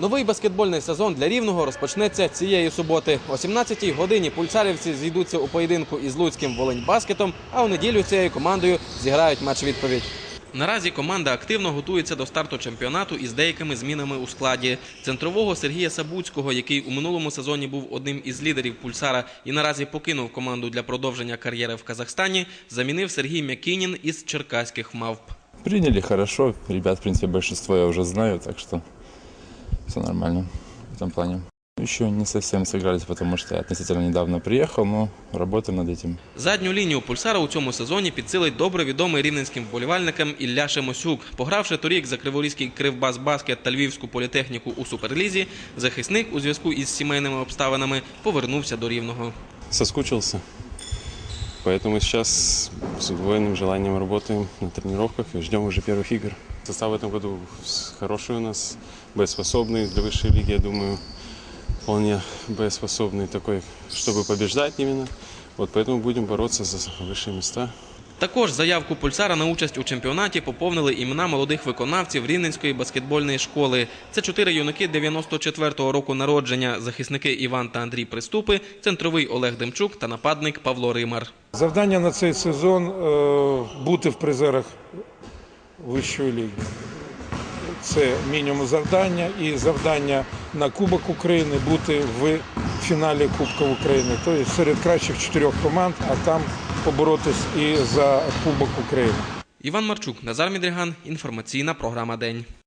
Новий баскетбольний сезон для Рівного розпочнеться цієї суботи. О 17-й годині пульсарівці зійдуться у поєдинку із Луцьким Волинь-баскетом, а у неділю цією командою зіграють матч відповідь. Наразі команда активно готується до старту чемпіонату із деякими змінами у складі. Центрового Сергія Сабуцького, який у минулому сезоні був одним із лідерів пульсара і наразі покинув команду для продовження кар'єри в Казахстані, замінив Сергій Мякінін із черкаських мавп. Приняли хорошо. Ребят, в принципе, большинство я уже знаю, так что все нормально в этом плане. Еще не совсем сыгрались, потому что я относительно недавно приехал, но работаем над этим. Задню лінію пульсара у цьому сезоні підсилить добре відомий рівненським вболівальникам Ілля Шемосюк. Погравши торік за Криворізький Кривбас Баскет та Львівську політехніку у Суперлізі, захисник у зв'язку із сімейними обставинами повернувся до рівного. соскучился. Поэтому сейчас с удвоенным желанием работаем на тренировках и ждем уже первых игр. Состав в этом году с- хороший у нас, боеспособный для высшей лиги, я думаю, вполне боеспособный такой, чтобы побеждать именно. Вот поэтому будем бороться за высшие места. Також заявку пульсара на участь у чемпіонаті поповнили імена молодих виконавців Рівненської баскетбольної школи. Це чотири юнаки 94-го року народження, захисники Іван та Андрій Приступи, центровий Олег Демчук та нападник Павло Римар. Завдання на цей сезон е, бути в призерах вищої ліги. Це мінімум завдання і завдання на Кубок України бути в фіналі Кубка України. Тобто серед кращих чотирьох команд, а там поборотись і за Кубок України. Іван Марчук, Назар Мідріган. Інформаційна програма День.